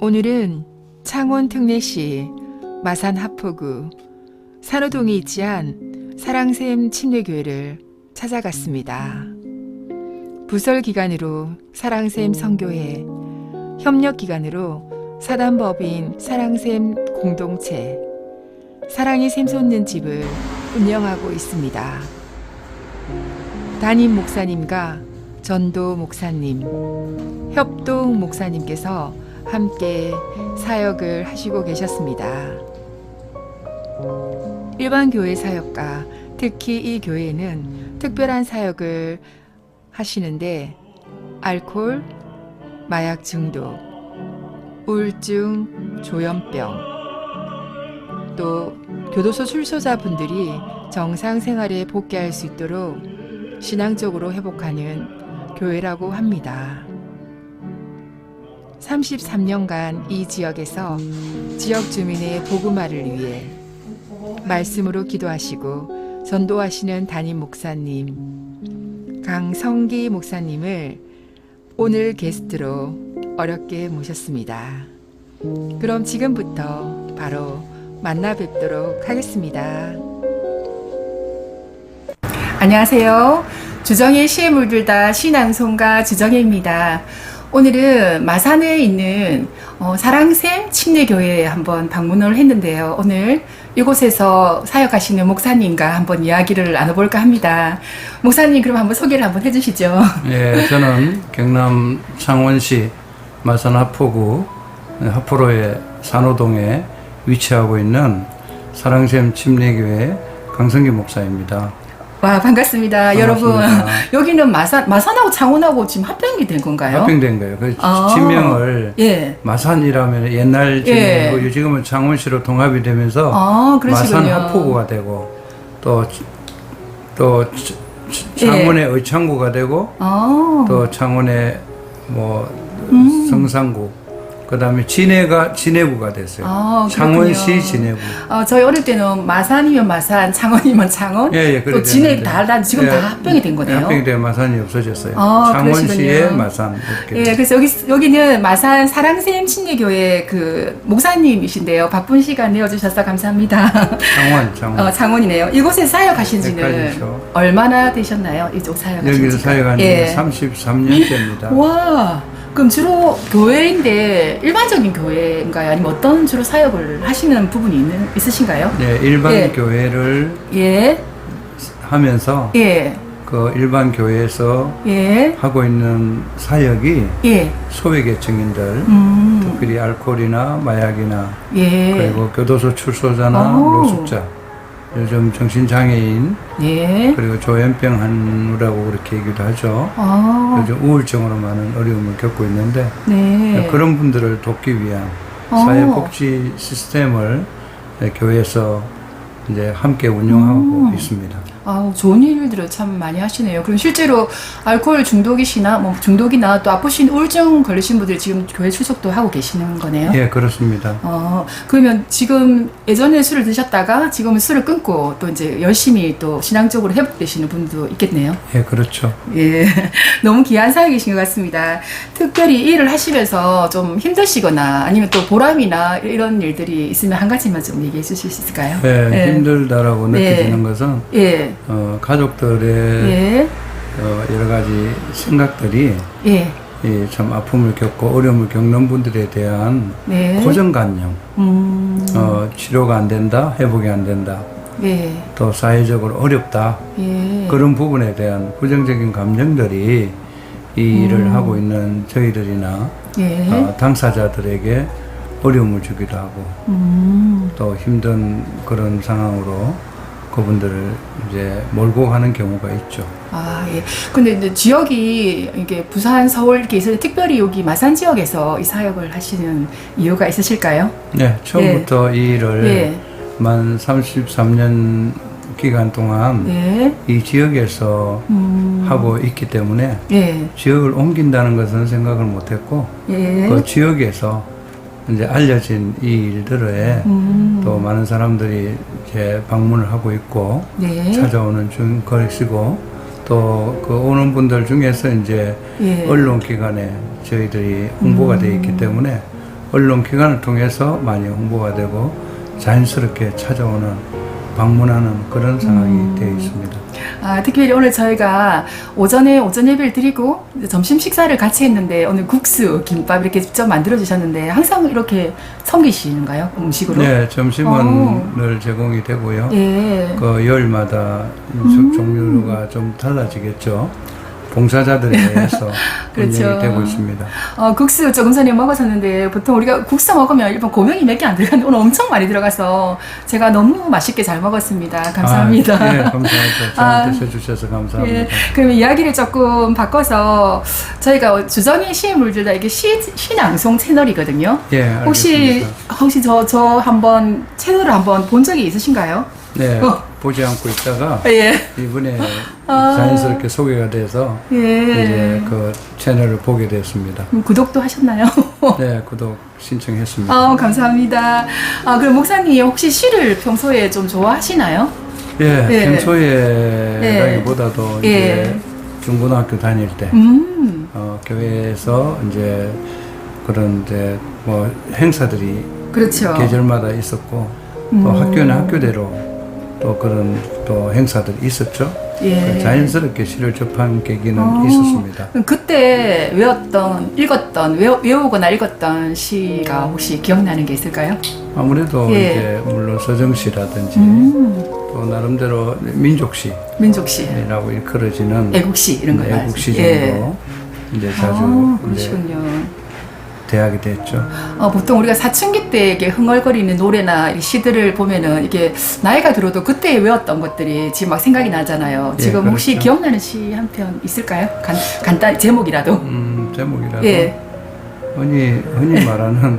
오늘은 창원 특례시 마산 하포구 산호동에 위치한 사랑샘 침례교회를 찾아갔습니다. 부설 기간으로 사랑샘 성교회, 협력 기간으로 사단법인 사랑샘 공동체, 사랑이 샘솟는 집을 운영하고 있습니다. 담임 목사님과 전도 목사님, 협동 목사님께서 함께 사역을 하시고 계셨습니다. 일반 교회 사역과 특히 이 교회는 특별한 사역을 하시는데 알코올, 마약 중독, 우울증, 조현병, 또 교도소 출소자분들이 정상 생활에 복귀할 수 있도록 신앙적으로 회복하는 교회라고 합니다. 33년간 이 지역에서 지역 주민의 복음화를 위해 말씀으로 기도하시고 전도하시는 담임 목사님 강성기 목사님을 오늘 게스트로 어렵게 모셨습니다. 그럼 지금부터 바로 만나 뵙도록 하겠습니다. 안녕하세요. 주정의 시에 물들다 신앙송가 주정혜입니다. 오늘은 마산에 있는 어, 사랑샘 침례교회에 한번 방문을 했는데요. 오늘 이곳에서 사역하시는 목사님과 한번 이야기를 나눠볼까 합니다. 목사님 그럼 한번 소개를 한번 해주시죠. 예, 저는 경남 창원시 마산 하포구 하포로의 산호동에 위치하고 있는 사랑샘 침례교회 강성기 목사입니다. 와 반갑습니다, 반갑습니다. 여러분. 여기는 마산 마산하고 창원하고 지금 합병이 된 건가요? 합병된 거예요. 그 아. 지명을 예. 마산이라면 옛날 예. 지명이고 지금은 창원시로 통합이 되면서 아. 마산 하포구가 되고 또 또 창원의 의창구가 되고 아. 또 창원의 뭐 음. 성산구 그 다음에 진해가 진해구가 됐어요. 아, 창원시. 진해구. 어, 저희 어릴 때는 마산이면 마산, 창원이면 창원, 예, 예, 또 진해 되는데. 다, 다 지금 예, 다 합병이 된 거네요. 합병이 되어 마산이 없어졌어요. 아, 창원시의. 마산 이렇게. 예, 그래서 여기 여기는 마산 사랑샘 침례교회 그 목사님이신데요. 바쁜 시간 내어주셔서 감사합니다. 창원, 창원. 어, 창원이네요. 이곳에 사역하신 지는 백화점이죠. 얼마나 되셨나요? 이쪽 사역하신 여기서 지가? 사역한 지 예. 33년째입니다. 와, 그럼 주로 교회인데 일반적인 교회인가요? 아니면 어떤 주로 사역을 하시는 부분이 있는, 있으신가요? 네, 일반 예. 교회를 예, 하면서 예, 그 일반 교회에서 예, 하고 있는 사역이 예, 소외계층인들, 음, 특별히 알코올이나 마약이나 예, 그리고 교도소 출소자나 오. 노숙자, 요즘 정신장애인 예, 그리고 조현병 한우라고 그렇게 얘기도 하죠. 아, 요즘 우울증으로 많은 어려움을 겪고 있는데 네, 그런 분들을 돕기 위한 어. 사회복지 시스템을 교회에서 이제 함께 운영하고 음. 있습니다. 아, 좋은 일들을 참 많이 하시네요. 그럼 실제로 알코올 중독이시나 뭐 중독이나 또 아프신 우울증 걸리신 분들 지금 교회 출석도 하고 계시는 거네요. 예, 그렇습니다. 어, 그러면 지금 예전에 술을 드셨다가 지금은 술을 끊고 또 이제 열심히 또 신앙적으로 회복되시는 분도 있겠네요. 예, 그렇죠. 예. 너무 귀한 사역이신 것 같습니다. 특별히 이 일을 하시면서 좀 힘드시거나 아니면 또 보람이나 이런 일들이 있으면 한 가지만 좀 얘기해 주실 수 있을까요? 예, 예. 힘들다라고 네. 느껴지는 것은 예. 어, 가족들의 예. 어, 여러 가지 생각들이 예. 이참 아픔을 겪고 어려움을 겪는 분들에 대한 네. 고정관념, 음. 어, 치료가 안 된다, 회복이 안 된다, 예. 또 사회적으로 어렵다 예. 그런 부분에 대한 부정적인 감정들이 이 일을 하고 있는 저희들이나 예. 어, 당사자들에게 어려움을 주기도 하고 음. 또 힘든 그런 상황으로 그분들을 이제 몰고 가는 경우가 있죠. 아, 예. 근데 이제 지역이 이게 부산, 서울 이렇게 있어서 특별히 여기 마산 지역에서 이 사역을 하시는 이유가 있으실까요? 네, 처음부터 이 일을 예. 만 33년 기간 동안 예. 이 지역에서 음. 하고 있기 때문에 예. 지역을 옮긴다는 것은 생각을 못했고 예. 그 지역에서 이제 알려진 이 일들에 음. 또 많은 사람들이 이제 방문을 하고 있고 네. 찾아오는 중 것이고 또 그 오는 분들 중에서 이제 예. 언론 기관에 저희들이 홍보가 되어 음. 있기 때문에 언론 기관을 통해서 많이 홍보가 되고 자연스럽게 찾아오는 방문하는 그런 상황이 음. 되어 있습니다. 아, 특별히 오늘 저희가 오전에 오전 예배를 드리고 점심 식사를 같이 했는데 오늘 국수, 김밥 이렇게 직접 만들어 주셨는데 항상 이렇게 섬기시는가요? 음식으로? 네, 점심은 어. 늘 제공이 되고요. 예. 그 열마다 음. 종류가 좀 달라지겠죠. 봉사자들에 의해서 그렇죠. 되고 있습니다. 어, 국수 조금 전에 먹었었는데 보통 우리가 국수 먹으면 일반 고명이 몇 개 안 들어가는데 오늘 엄청 많이 들어가서 제가 너무 맛있게 잘 먹었습니다. 감사합니다. 아, 네, 감사하죠. 잘 아, 드셔주셔서 감사합니다. 예, 그럼 이야기를 조금 바꿔서 저희가 주정의 시의 물들다 이게 시, 시낭송 채널이거든요. 예, 혹시 알겠습니다. 혹시 저 저 한번 채널을 한번 본 적이 있으신가요? 네, 어. 보지 않고 있다가 예. 이번에 아. 자연스럽게 소개가 돼서 예. 이제 그 채널을 보게 됐습니다. 그럼 구독도 하셨나요? 네, 구독 신청했습니다. 아, 감사합니다. 아, 그럼 목사님 혹시 시를 평소에 좀 좋아하시나요? 예, 예. 평소에라기보다도 예. 이제 중고등학교 다닐 때 음. 어, 교회에서 이제 그런 이제 뭐 행사들이 그렇죠. 계절마다 있었고 또 음. 학교는 학교대로 또 그런 또 행사들이 있었죠. 예. 그 자연스럽게 시를 접한 계기는 어. 있었습니다. 그럼 그때 외웠던, 읽었던, 외우, 외우거나 읽었던 시가 혹시 기억나는 게 있을까요? 아무래도 예. 이제 물론 서정시라든지 음. 또 나름대로 민족시라고 민족시, 일컬어지는 애국시 이런 거 애국시 예. 정도 이제 자주 아, 이제 그러시군요. 대하게 됐죠. 어, 보통 우리가 사춘기 때 이게 흥얼거리는 노래나 이 시들을 보면은 이게 나이가 들어도 그때 외웠던 것들이 지금 막 생각이 나잖아요. 예, 지금 혹시 그렇죠. 기억나는 시 한 편 있을까요? 간, 간단 제목이라도. 음, 제목이라도 예. 흔히 흔히 말하는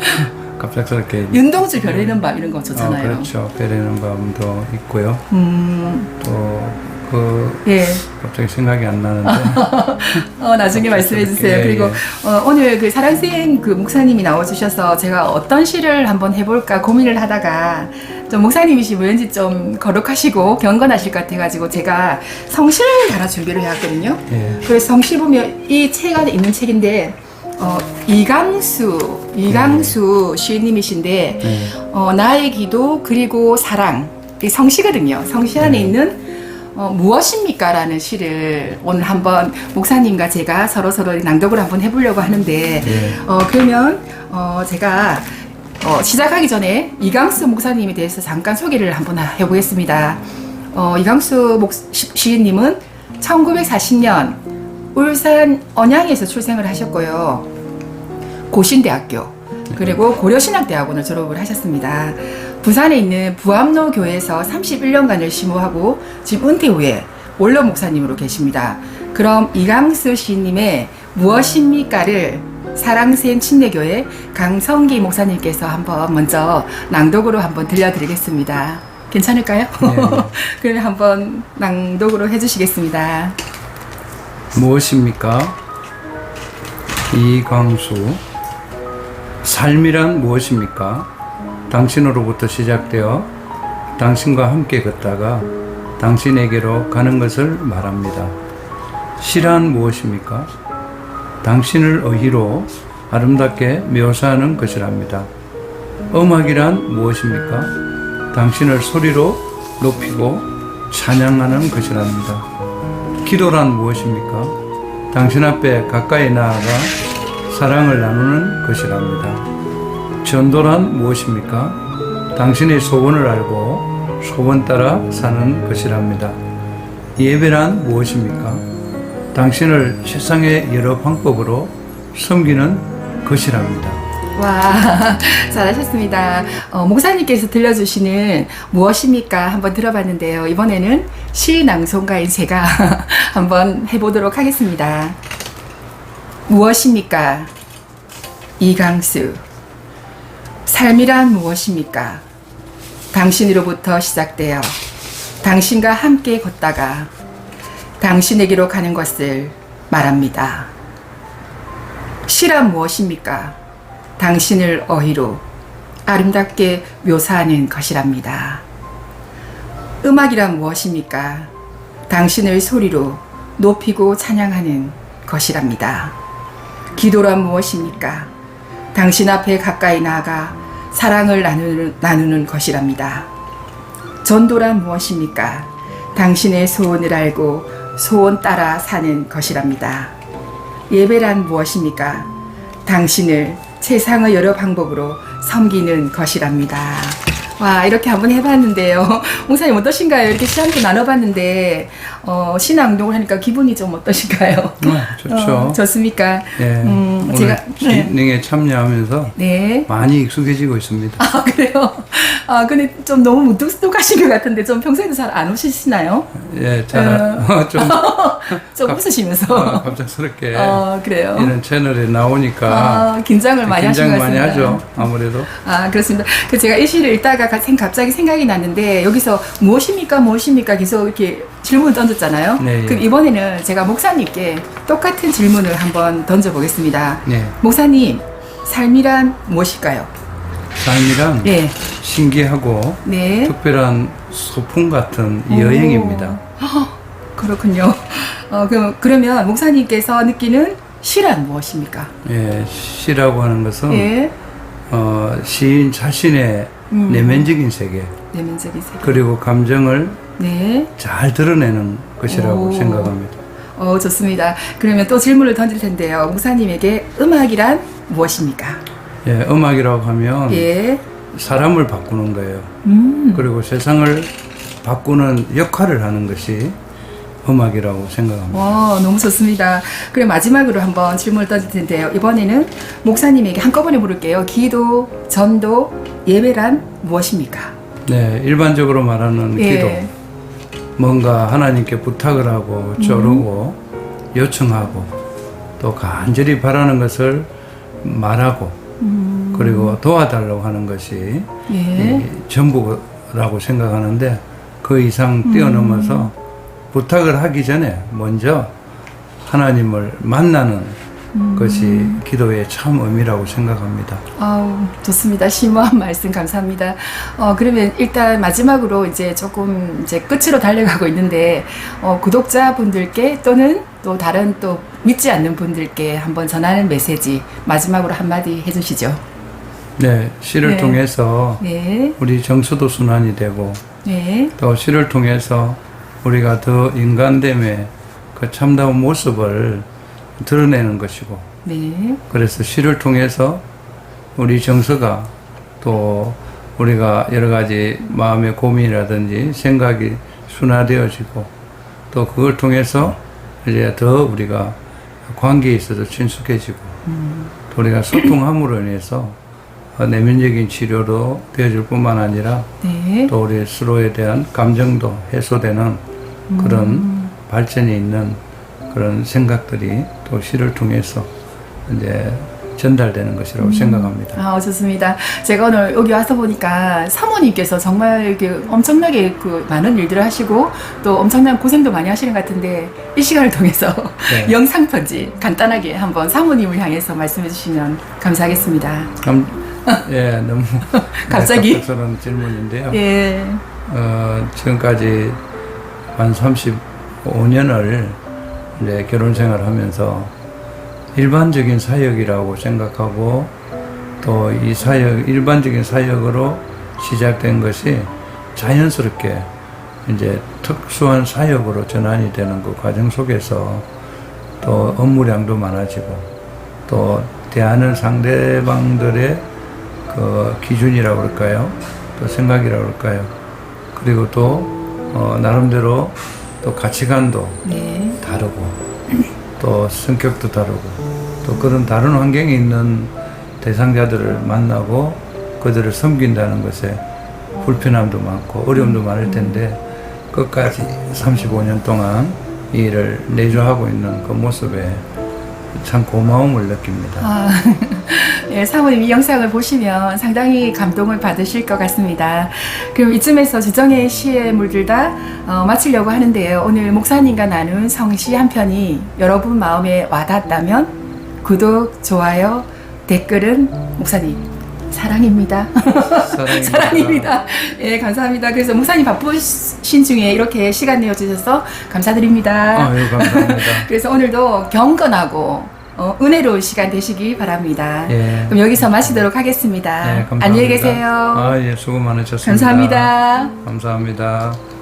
갑작스럽게 윤동주 별에는 밤 이런 거 좋잖아요. 어, 그렇죠. 베레는 밤도 있고요. 음, 또 그 예. 갑자기 생각이 안 나는데 어, 나중에 말씀해 주세요. 예, 그리고 예. 어, 오늘 그 사랑생 그 목사님이 나와주셔서 제가 어떤 시를 한번 해볼까 고민을 하다가 좀 목사님이시면 왠지 좀 거룩하시고 경건하실 것 같아가지고 제가 성시를 달아 준비를 해왔거든요. 예. 그래서 성시 보면 이 책에 있는 책인데 어, 이강수 이강수 시인님이신데 네. 어, 나의 기도 그리고 사랑 이 성시거든요. 성시 안에 네. 있는 어, 무엇입니까 라는 시를 오늘 한번 목사님과 제가 서로 서로 낭독을 한번 해보려고 하는데 예. 어, 그러면 어, 제가 어, 시작하기 전에 이강수 목사님에 대해서 잠깐 소개를 한번 해보겠습니다. 어, 이강수 목, 시- 시인님은 1940년 울산 언양에서 출생을 하셨고요. 고신대학교 그리고 고려신학대학원을 졸업을 하셨습니다. 부산에 있는 부암로 교회에서 31년간을 심호하고 지금 은퇴 후에 원로 목사님으로 계십니다. 그럼 이강수 시인님의 무엇입니까를 사랑샘 침례교회 강성기 목사님께서 한번 먼저 낭독으로 한번 들려드리겠습니다. 괜찮을까요? 네. 그러면 한번 낭독으로 해주시겠습니다. 무엇입니까? 이광수 삶이란 무엇입니까? 당신으로부터 시작되어 당신과 함께 걷다가 당신에게로 가는 것을 말합니다. 시란 무엇입니까? 당신을 어휘로 아름답게 묘사하는 것이랍니다. 음악이란 무엇입니까? 당신을 소리로 높이고 찬양하는 것이랍니다. 기도란 무엇입니까? 당신 앞에 가까이 나아가 사랑을 나누는 것이랍니다. 전도란 무엇입니까? 당신의 소원을 알고 소원 따라 사는 것이랍니다. 예배란 무엇입니까? 당신을 세상의 여러 방법으로 섬기는 것이랍니다. 와, 잘하셨습니다. 어, 목사님께서 들려주시는 무엇입니까? 한번 들어봤는데요. 이번에는 시 낭송가인 제가 한번 해보도록 하겠습니다. 무엇입니까? 이강수. 삶이란 무엇입니까? 당신으로부터 시작되어 당신과 함께 걷다가 당신에게로 가는 것을 말합니다. 시란 무엇입니까? 당신을 어휘로 아름답게 묘사하는 것이랍니다. 음악이란 무엇입니까? 당신을 소리로 높이고 찬양하는 것이랍니다. 기도란 무엇입니까? 당신 앞에 가까이 나아가 사랑을 나누는, 나누는 것이랍니다. 전도란 무엇입니까? 당신의 소원을 알고 소원 따라 사는 것이랍니다. 예배란 무엇입니까? 당신을 세상의 여러 방법으로 섬기는 것이랍니다. 와, 이렇게 한번 해봤는데요. 목사님 어떠신가요? 이렇게 시간도 나눠봤는데, 어, 신앙동을 하니까 기분이 좀 어떠신가요? 아, 좋죠. 어, 좋습니까? 예, 음, 오늘 제가- 네. 진행에 참여하면서 네. 많이 익숙해지고 있습니다. 아, 그래요? 아, 근데 좀 너무 무뚝뚝하신 것 같은데, 좀 평소에도 잘 안 오시나요? 예, 잘, 좀 좀 갑- 웃으시면서. 어, 갑작스럽게 어, 그래요? 이런 채널에 나오니까 아, 긴장을 많이 하신 긴장 것 많이. 하죠. 아무래도 아, 그렇습니다. 그 제가 이 시를 읽다가 가- 생- 갑자기 생각이 났는데 여기서 무엇입니까? 무엇입니까? 계속 이렇게 질문을 던졌잖아요. 네, 예. 그럼 이번에는 제가 목사님께 똑같은 질문을 한번 던져보겠습니다. 네, 목사님, 삶이란 무엇일까요? 삶이란 네. 신기하고 네. 특별한 소풍 같은 오. 여행입니다. 그렇군요. 어, 그럼, 그러면 목사님께서 느끼는 시란 무엇입니까? 예, 시라고 하는 것은 예. 어, 시인 자신의 음. 내면적인 세계 내면적인 세계. 그리고 감정을 네. 잘 드러내는 것이라고 오. 생각합니다. 어, 좋습니다. 그러면 또 질문을 던질 텐데요. 목사님에게 음악이란 무엇입니까? 예, 음악이라고 하면 예. 사람을 바꾸는 거예요. 음. 그리고 세상을 바꾸는 역할을 하는 것이 음악이라고 생각합니다. 와, 너무 좋습니다. 그럼 마지막으로 한번 질문을 던질 텐데요. 이번에는 목사님에게 한꺼번에 물을게요. 기도, 전도, 예배란 무엇입니까? 네, 일반적으로 말하는 예. 기도. 뭔가 하나님께 부탁을 하고 쪼르고 요청하고 또 간절히 바라는 것을 말하고 그리고 도와달라고 하는 것이 예. 이 전부라고 생각하는데 그 이상 뛰어넘어서 부탁을 하기 전에 먼저 하나님을 만나는 것이 기도의 참 의미라고 생각합니다. 아우, 좋습니다. 심오한 말씀 감사합니다. 어, 그러면 일단 마지막으로 이제 조금 이제 끝으로 달려가고 있는데, 어, 구독자분들께 또는 또 다른 또 믿지 않는 분들께 한번 전하는 메시지 마지막으로 한마디 해주시죠. 네, 시를 네. 통해서 네. 우리 정서도 순환이 되고 네. 또 시를 통해서 우리가 더 인간됨의 그 참다운 모습을 드러내는 것이고 네. 그래서 시를 통해서 우리 정서가 또 우리가 여러 가지 마음의 고민이라든지 생각이 순화되어지고 또 그걸 통해서 이제 더 우리가 관계에 있어서 친숙해지고 또 우리가 소통함으로 인해서 어, 내면적인 치료도 되어질 뿐만 아니라 네. 또 우리 서로에 대한 감정도 해소되는 그런 발전이 있는 그런 생각들이 또 시를 통해서 이제 전달되는 것이라고 생각합니다. 아, 좋습니다. 제가 오늘 여기 와서 보니까 사모님께서 정말 그 엄청나게 그 많은 일들을 하시고 또 엄청난 고생도 많이 하시는 것 같은데 이 시간을 통해서 네. 영상 편지 간단하게 한번 사모님을 향해서 말씀해 주시면 감사하겠습니다. 감, 예, 너무 갑자기? 갑작스러운 질문인데요. 예. 어, 지금까지 한 35년을 이제 결혼 생활을 하면서 일반적인 사역이라고 생각하고 또 이 사역, 일반적인 사역으로 시작된 것이 자연스럽게 이제 특수한 사역으로 전환이 되는 그 과정 속에서 또 업무량도 많아지고 또 대하는 상대방들의 그 기준이라고 그럴까요? 또 생각이라고 그럴까요? 그리고 또 어, 나름대로 또 가치관도 네. 다르고 또 성격도 다르고 또 그런 다른 환경에 있는 대상자들을 만나고 그들을 섬긴다는 것에 불편함도 많고 어려움도 많을 텐데 끝까지 35년 동안 이 일을 내조하고 있는 그 모습에 참 고마움을 느낍니다. 아, 예, 사모님 이 영상을 보시면 상당히 감동을 받으실 것 같습니다. 그럼 이쯤에서 주정의 시에 물들다 어, 마치려고 하는데요. 오늘 목사님과 나눈 성시 한 편이 여러분 마음에 와닿았다면 구독, 좋아요, 댓글은 목사님 사랑입니다. 사랑입니다. 사랑입니다. 예, 감사합니다. 그래서 목사님 바쁘신 중에 이렇게 시간 내어주셔서 감사드립니다. 아유 감사합니다. 그래서 오늘도 경건하고 어, 은혜로운 시간 되시기 바랍니다. 예. 그럼 여기서 마치도록 하겠습니다. 네, 감사합니다. 안녕히 계세요. 아, 예, 수고 많으셨습니다. 감사합니다. 감사합니다.